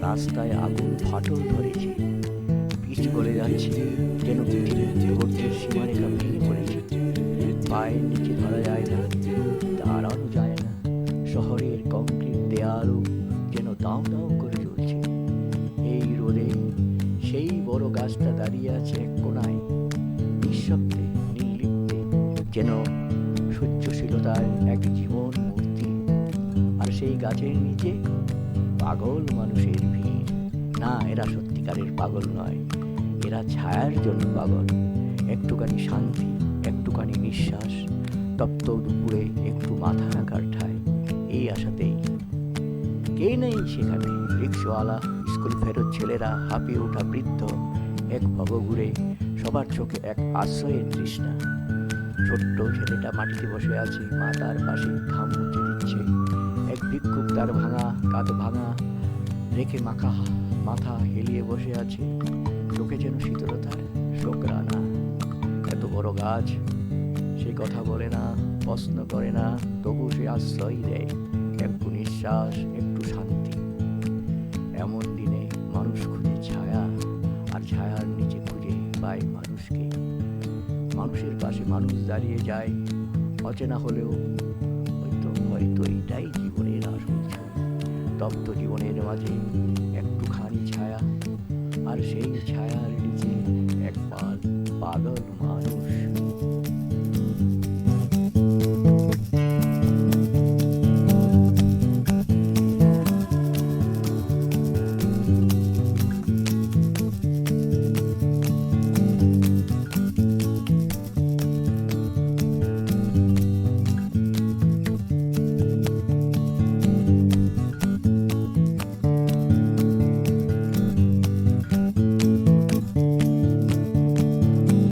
রাস্তায় আগুন ফাটল ধরেছে পিচ গলে যাচ্ছে। যেন ধৈর্যের সীমারেখা ভেঙে পড়েছে। পায়ের নিচে ধরা যায় না, দাঁড়ানো যায় না। শহরের কংক্রিট দেয়ালও যেন দাও দাও করে জ্বলছে। এই রোদে সেই বড় গাছটা দাঁড়িয়ে আছে এক কোনায় নিঃশব্দে, নির্লিপ্তে, যেন সহ্যশীলতার এক জীবন মূর্তি। আর সেই গাছের নিচে পাগল মানুষের ভিড়। না, এরা সত্যিকারের পাগল নয়। এরা ছায়ার জন্য পাগল। একটুখানি শান্তি, একটুখানি নিঃশ্বাস, তপ্ত দুপুরে একটু মাথা রাখার ঠায় এই আশাতেই। কে নেই সেখানে? রিক্সাওয়ালা, স্কুল ফেরত ছেলেরা, হাঁপিয়ে ওঠা বৃদ্ধ, এক ভবঘুরে, সবার চোখে এক আশ্রয়ের তৃষ্ণা। ছোট্ট ছেলেটা মাটিতে বসে আছে, মা তার পাশে ঘাম মুছে দিচ্ছে। এক ভিক্ষুক তার ভাঙা কাঁধ ভাঙা রেখে মাখা মাথা হেলিয়ে বসে আছে। চোখে যেন শীতলতার শোকরানা। এত বড় গাছ, সে কথা বলে না, প্রশ্ন করে না, তবু সে আশ্রয় দেয়। একটু নিঃশ্বাস, একটু শান্তি। এমন দিনে মানুষ খুঁজে ছায়া, আর ছায়ার নিচে খুঁজে পায় মানুষকে। মানুষের পাশে মানুষ দাঁড়িয়ে যায়, অচেনা হলেও হয়তো হয়তো এটাই ছবি তপ্ত জীবনের মাঝে একটুখানি ছায়া আর সেই ছায়ার